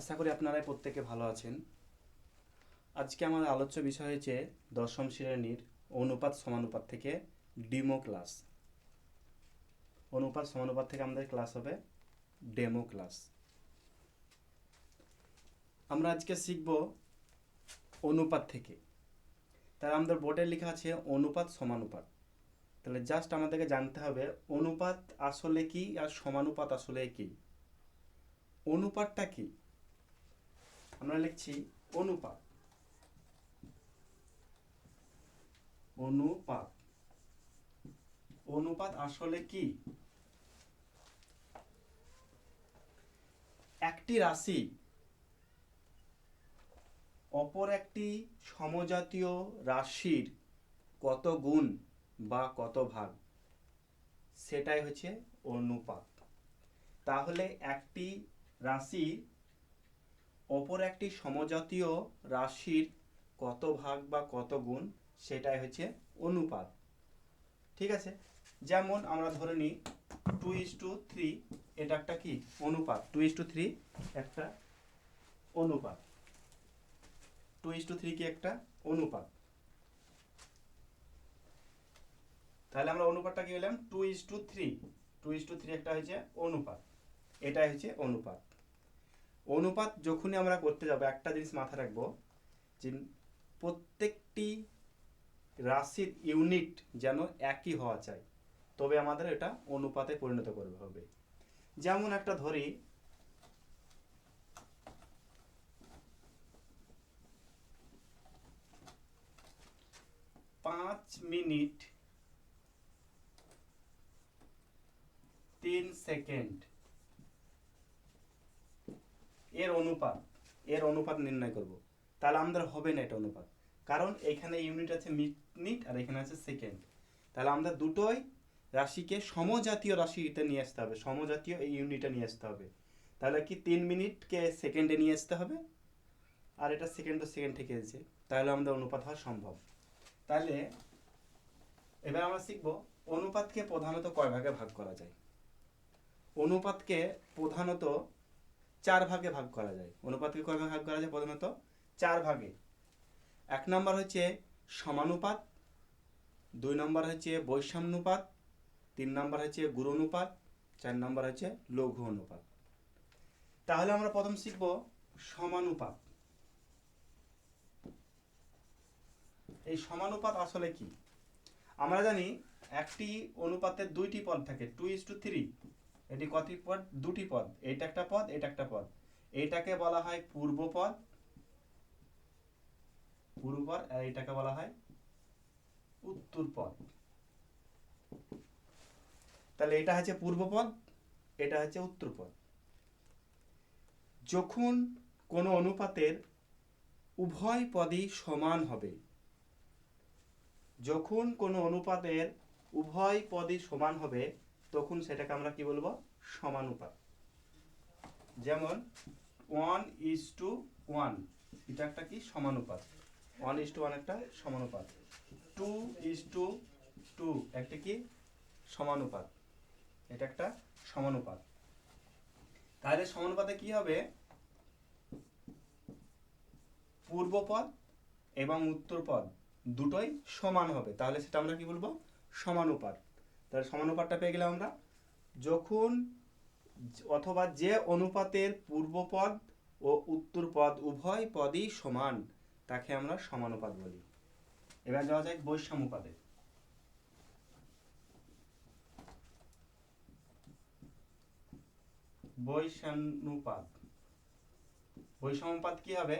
আশা করি আপনারা প্রত্যেকে ভালো আছেন। আজকে আমার আলোচ্য বিষয় হয়েছে দশম শ্রেণির অনুপাত সমানুপাত থেকে ডিমো ক্লাস। অনুপাত সমানুপাত থেকে আমাদের ক্লাস হবে ডেমো ক্লাস। আমরা আজকে শিখব অনুপাত থেকে। তাহলে আমাদের বোর্ডে লেখা আছে অনুপাত সমানুপাত। তাহলে জাস্ট আমাদেরকে জানতে হবে অনুপাত আসলে কি আর সমানুপাত আসলে কি। অনুপাতটা কি? আমরা লিখছি অনুপাত। অনুপাত। অনুপাত আসলে কি? একটি রাশি অপর একটি সমজাতীয় রাশির কত গুণ বা কত ভাগ? সেটাই হচ্ছে অনুপাত। তাহলে একটি রাশির অপর একটি সমজাতীয় রাশির কত ভাগ বা কত গুণ, সেটাই হচ্ছে অনুপাত। ঠিক আছে? যেমন আমরা ধরে নিই টু ইস টু থ্রি এটা একটা কি? অনুপাত। টু ইস টু থ্রি একটা অনুপাত। টু ইস টু থ্রি কি একটা? অনুপাত। তাহলে আমরা অনুপাতটা কি বললাম two is to three two is to three একটা হচ্ছে অনুপাত। এটাই হচ্ছে অনুপাত। অনুপাত যখনই আমরা করতে যাব, একটা জিনিস মাথায় রাখব যে প্রত্যেকটি রাশির ইউনিট যেন একই হওয়া চাই, তবে আমাদের এটা অনুপাতে পরিণত করবে হবে। যেমন একটা ধরি, পাঁচ মিনিট তিন সেকেন্ড এর অনুপাত এর অনুপাত নির্ণয় করব। তাহলে আমাদের হবে না এটা অনুপাত। কারণ এখানে ইউনিট আছে মিনিট আর এখানে আছে সেকেন্ড তাহলে আমাদের দুটোই রাশিকে সমজাতীয় রাশিতে নিয়ে আসতে হবে, সমজাতীয় এই ইউনিটে নিয়ে আসতে হবে। তাহলে কি তিন মিনিটকে সেকেন্ডে নিয়ে আসতে হবে? আর এটা সেকেন্ড তো সেকেন্ড থেকে এসেছে। তাহলে আমাদের অনুপাত হওয়া সম্ভব। তাহলে এবার আমরা শিখব অনুপাতকে প্রধানত কয় ভাগে ভাগ করা যায়? অনুপাতকে প্রধানত চার ভাগে ভাগ করা যায়। অনুপাতকে কয় ভাগে ভাগ করা যায় প্রধানত? চার ভাগে। এক নম্বর হচ্ছে সমানুপাত, দুই নম্বর হচ্ছে বৈষম্যনুপাত, তিন নম্বর হচ্ছে গুরুনুপাত, চার নম্বর হচ্ছে লঘু অনুপাত তাহলে আমরা প্রথম শিখব সমানুপাত। এই সমানুপাত আসলে কি? আমরা জানি একটি অনুপাতের দুইটি পদ থাকে টু ইস টু থ্রি এটি কতি পদ? দুটি পদ। এটা একটা পদ এটা একটা পদ। এইটাকে বলা হয় পূর্ব পদ। পূর্ব পদ, আর এটাকে বলা হয় উত্তর পদ। তাহলে এটা হচ্ছে পূর্ব পদ, এটা হচ্ছে উত্তর পদ। যখন কোনো অনুপাতের উভয় পদই সমান হবে, যখন কোনো অনুপাতের উভয় পদই সমান হবে তখন সেটাকে আমরা কি বলব? সমানুপাত। যেমন ওয়ান ইজ টু ওয়ান এটা একটা কি? সমানুপাত। ওয়ান ইজ টু ওয়ান একটা সমানুপাত। টু ইজ টু টু একটা কি? সমানুপাত। এটা একটা সমানুপাত। তাহলে সমানুপাতে কি হবে? পূর্বপদ এবং উত্তরপদ দুটোই সমান হবে। তাহলে সেটা আমরা কি বলব? সমানুপাত। তাহলে সমানুপাতটা পেয়ে গেলাম আমরা। যখন অথবা যে অনুপাতের পূর্বপদ ও উত্তর পদ উভয় পদই সমান, তাকে আমরা সমানুপাত বলি। এবার যাওয়া যায় বৈষম্যপাতে বৈষানুপাত বৈষম্যপাত কি হবে?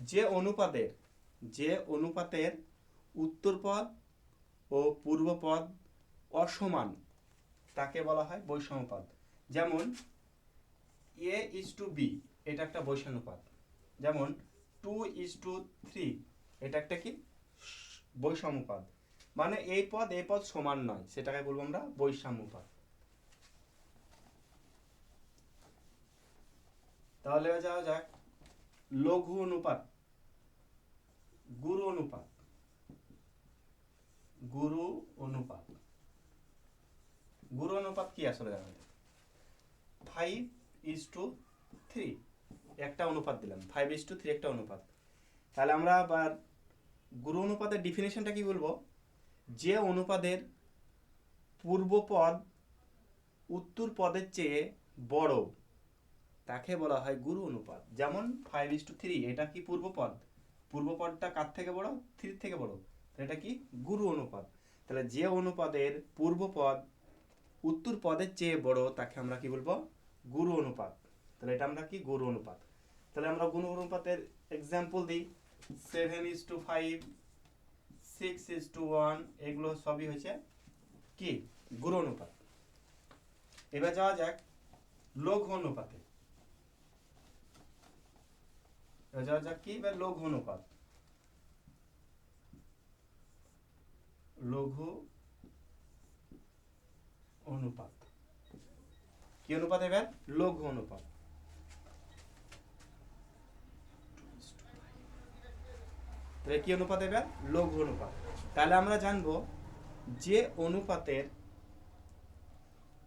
যে অনুপাতের যে অনুপাতের উত্তর পদ ও পূর্বপদ অসমান, তাকে বলা হয় বৈষম্যপাত যেমন, এ ইজ টু বি, এটা একটা বৈষম্যপাত যেমন, টু ইজ টু থ্রি, এটা একটা কি? বৈষম্যপাত মানে এই পদ এই পদ সমান নয়, সেটাকে বলব আমরা বৈষম্যপাত তাহলে যাওয়া যাক, লঘু অনুপাত, গুরু অনুপাত। গুরু অনুপাত। গুরু অনুপাত কি আসলে জানা যায়? ফাইভ ইজ টু থ্রি একটা অনুপাত দিলাম। ফাইভ ইস টু থ্রি একটা অনুপাত। তাহলে আমরা আবার গুরু অনুপাতের ডিফিনেশনটা কি বলব? যে অনুপাতের পূর্বপদ উত্তর পদের চেয়ে বড়, তাকে বলা হয় গুরু অনুপাত। যেমন ফাইভ ইস টু থ্রি এটা কি পূর্বপদ? পূর্বপদটা কার থেকে বড়? থ্রির থেকে বড়। এটা কি? গুরু অনুপাত। তাহলে যে অনুপাদের পূর্বপদ উত্তর পদের চেয়ে বড় তাকে আমরা কি বলব? গুরু অনুপাত। তাহলে এটা আমরা কি? গুরু অনুপাত। তাহলে আমরা গুরু অনুপাতের এক্সাম্পল দিই। Seven is to five six is to one এগুলো সবই হচ্ছে কি? গুরু অনুপাত। এবার যাওয়া যাক লঘু অনুপাতে। এবার যাওয়া যাক কি? লঘু অনুপাত। লঘু অনুপাত। কি অনুপাত এবার? লঘু অনুপাত। তাহলে কি অনুপাত এবার? লঘু অনুপাত। তাহলে আমরা জানব যে অনুপাতের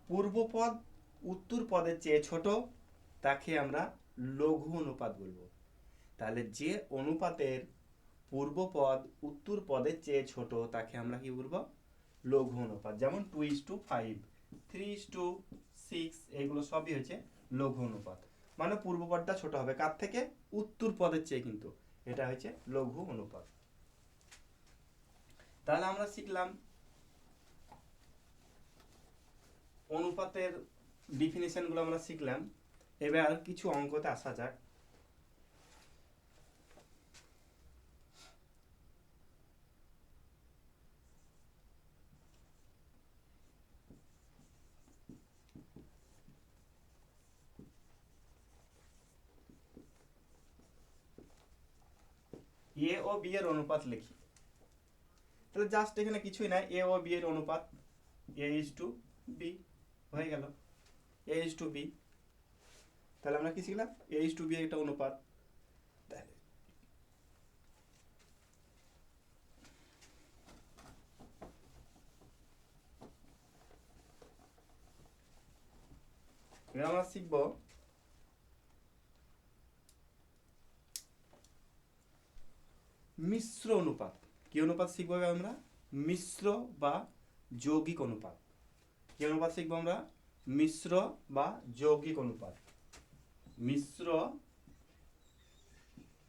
পূর্বপদ উত্তর পদের চেয়ে ছোট, তাকে আমরা লঘু অনুপাত বলব। তাহলে যে অনুপাতের পূর্বপদ উত্তর পদের চেয়ে ছোট, তাকে আমরা কি বলব? লঘু অনুপাত, যেমন two is to five three is to six এগুলো সবই হচ্ছে লঘু অনুপাত। মানে পূর্বপদটা ছোট হবে, কার থেকে? উত্তর পদের চেয়ে কিন্তু, এটা হচ্ছে লঘু অনুপাত। তাহলে আমরা শিখলাম অনুপাতের ডিফিনিশনগুলো আমরা শিখলাম। এবার কিছু অঙ্কতে আসা যাক। এ ও বি এর অনুপাত লিখি। তাহলে জাস্ট এখানে কিছুই নাই। এ ও বি এর অনুপাত। এ ইজ টু বি হয়ে গেল। এ ইজ টু বি তাহলে আমরা কি শিখলাম? এ ইজ টু বি একটা অনুপাত। আমরা শিখব মিশ্র অনুপাত। কি অনুপাত শিখব আমরা? মিশ্র বা যৌগিক অনুপাত। কি অনুপাত শিখব আমরা? মিশ্র বা যৌগিক অনুপাত। মিশ্র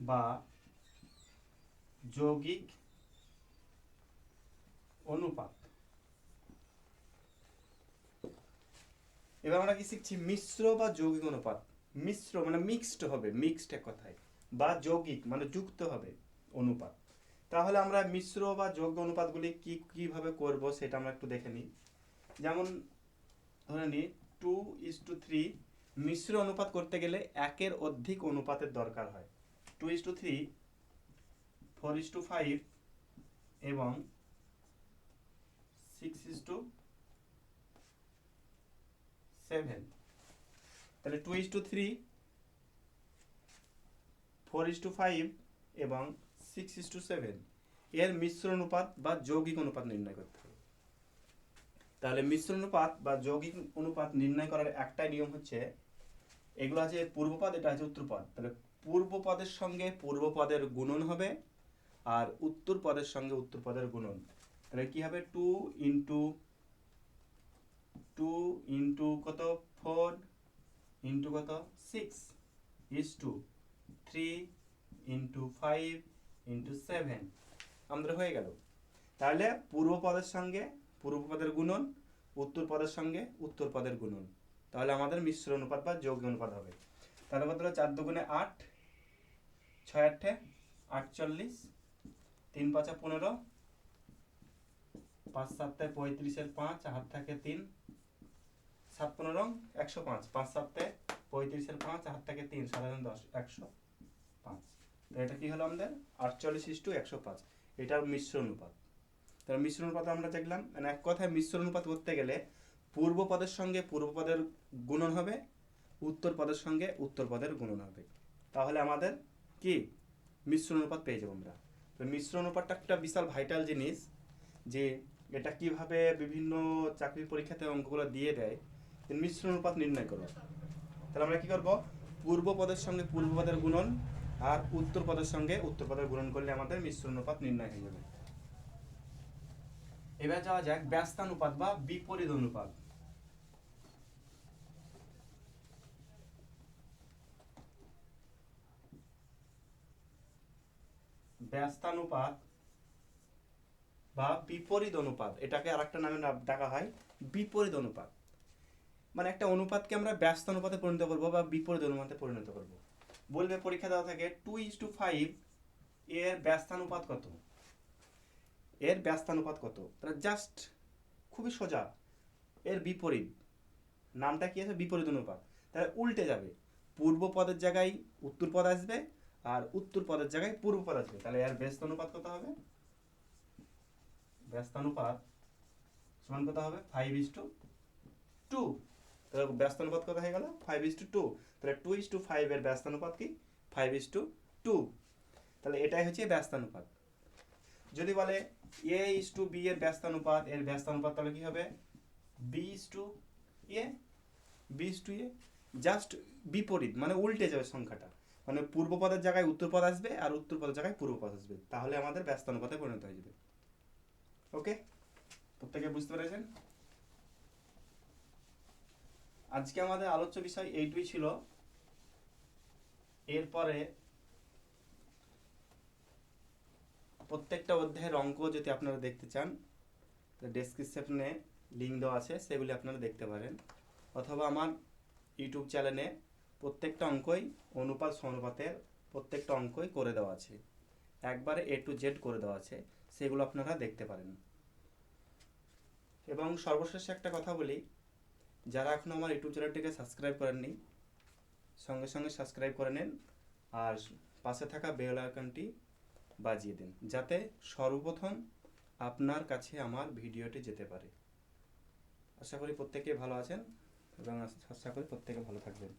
বা যৌগিক অনুপাত। এবার আমরা কি শিখছি? মিশ্র বা যৌগিক অনুপাত। মিশ্র মানে মিক্সড হবে মিক্সড এক কথায়। বা যৌগিক মানে যুক্ত হবে। অনুপাত। তাহলে আমরা মিশ্র বা যৌগ অনুপাতগুলি কি, কীভাবে করব সেটা আমরা একটু দেখে নিই। যেমন ধরে নিই টু ইস টু থ্রি মিশ্র অনুপাত করতে গেলে একের অধিক অনুপাতের দরকার হয়। Two is to three four is to five এবং সিক্স ইস টু সেভেন তাহলে two is to three four is to five এবং সিক্স ইস টু সেভেন এর মিশ্র অনুপাত বা যৌগিক অনুপাত নির্ণয় করতে হবে। তাহলে মিশ্র অনুপাত বা যৌগিক অনুপাত নির্ণয় করার একটাই নিয়ম হচ্ছে, এগুলো আছে পূর্বপদ, এটা আছে উত্তরপদ। তাহলে পূর্বপদের সঙ্গে পূর্বপদের গুণন হবে আর উত্তর পদের সঙ্গে উত্তর পদের গুণন। তাহলে কি হবে? টু ইন্টু টু ইন্টু কত? ফোর ইন্টু কত? Six is to three into five into seven আমাদের হয়ে গেল। তাহলে পূর্ব পদের সঙ্গে পূর্ব পদের গুণন, উত্তর পদের সঙ্গে উত্তর পদের গুণন। তাহলে আমাদের মিশ্র অনুপাত বা যোগ অনুপাত হবে। তাহলে হলো? চার দুগুণে আট, ছয় আটে আটচল্লিশ, তিন পাঁচা পনেরো, পাঁচ সাতটা পঁয়ত্রিশের পাঁচ হাত থাকে তিন, সাত পনেরো, একশো পাঁচ। পাঁচ সাতটা পঁয়ত্রিশের পাঁচ হাত থাকে তিন সাধারণ দশ, একশো। এটা কি হলো আমাদের? আটচল্লিশ ইস টু একশো পাঁচ। এটার মিশ্র অনুপাত। তাহলে মিশ্র অনুপাত আমরা দেখলাম মানে এক কথায় মিশ্র অনুপাত করতে গেলে পূর্ব পদের সঙ্গে পূর্ব পদের গুণন হবে, উত্তর পদের সঙ্গে উত্তর পদের গুণন হবে। তাহলে আমাদের কি? মিশ্র অনুপাত পেয়ে যাব আমরা। তো মিশ্র অনুপাতটা একটা বিশাল ভাইটাল জিনিস, যে এটা কীভাবে বিভিন্ন চাকরির পরীক্ষাতে অঙ্কগুলো দিয়ে দেয় মিশ্র অনুপাত নির্ণয় করো। তাহলে আমরা কি করব? পূর্ব পদের সঙ্গে পূর্ব পদের গুণন আর উত্তর পদের সঙ্গে উত্তর পদের গুণন করলে আমাদের মিশ্র অনুপাত নির্ণয় হয়ে যাবে। এবার যাওয়া যাক ব্যস্তানুপাত বা বিপরীত অনুপাত। ব্যস্তানুপাত বা বিপরীত অনুপাত, এটাকে আরেকটা নামে না- ডাকা হয় বিপরীত অনুপাত। মানে একটা অনুপাতকে আমরা ব্যস্ত অনুপাতে পরিণত করব বা বিপরীত অনুপাতে পরিণত করব। বলবে পরীক্ষা দেওয়া থাকে টু ইস টু ফাইভ এর ব্যস্তানুপাত কত? এর ব্যস্তানুপাত কত? তাহলে জাস্ট খুবই সোজা। এর বিপরীত। নামটা কি আছে? বিপরীত অনুপাত। তাহলে উল্টে যাবে। পূর্ব পদের জায়গায় উত্তর পদ আসবে আর উত্তর পদের জায়গায় পূর্ব পদ আসবে। তাহলে এর ব্যস্ত অনুপাত কত হবে? ব্যস্তানুপাত সমান কত হবে? ফাইভ ইস টু টু তাহলে ব্যস্তানুপাত কত হয়ে গেল? ফাইভ ইস টু টু তাহলে টু ইস টু ফাইভ এর ব্যস্তানুপাত কি? ফাইভ ইস টু টু তাহলে এটাই হচ্ছে ব্যস্তানুপাত। যদি বলে এ ইস টু বি এর ব্যস্তানুপাত এর ব্যস্তানুপাত তাহলে কি হবে? B is to A B is to A just বিপরীত মানে উল্টে যাবে সংখ্যাটা। মানে পূর্ব পদের জায়গায় উত্তর পদ আসবে আর উত্তর পদের জায়গায় পূর্ব পদ আসবে। তাহলে আমাদের ব্যস্তানুপাতে পরিণত হয়ে যাবে। ওকে প্রত্যেকে বুঝতে পেরেছেন? আজকে আমাদের আলোচ্য বিষয় এইটুই ছিল। এরপরে প্রত্যেকটা অধ্যায়ের অঙ্ক যদি আপনারা দেখতে চান ডেসক্রিপশনে লিঙ্ক দেওয়া আছে, সেগুলি আপনারা দেখতে পারেন। অথবা আমার ইউটিউব চ্যানেলে প্রত্যেকটা অঙ্কই অনুপাত, সমানুপাতের প্রত্যেকটা অঙ্কই করে দেওয়া আছে। একবারে এ টু জেড করে দেওয়া আছে, সেগুলো আপনারা দেখতে পারেন। এবং সর্বশেষ একটা কথা বলি যারা এখনও আমার ইউটিউব চ্যানেলটিকে সাবস্ক্রাইব করেননি, সঙ্গে সঙ্গে সাবস্ক্রাইব করে নিন আর পাশে থাকা বেল আইকনটি বাজিয়ে দিন, যাতে সর্বপ্রথম আপনার কাছে আমার ভিডিওটি যেতে পারে। আশা করি প্রত্যেকে ভালো আছেন এবং আশা করি প্রত্যেকে ভালো থাকবেন।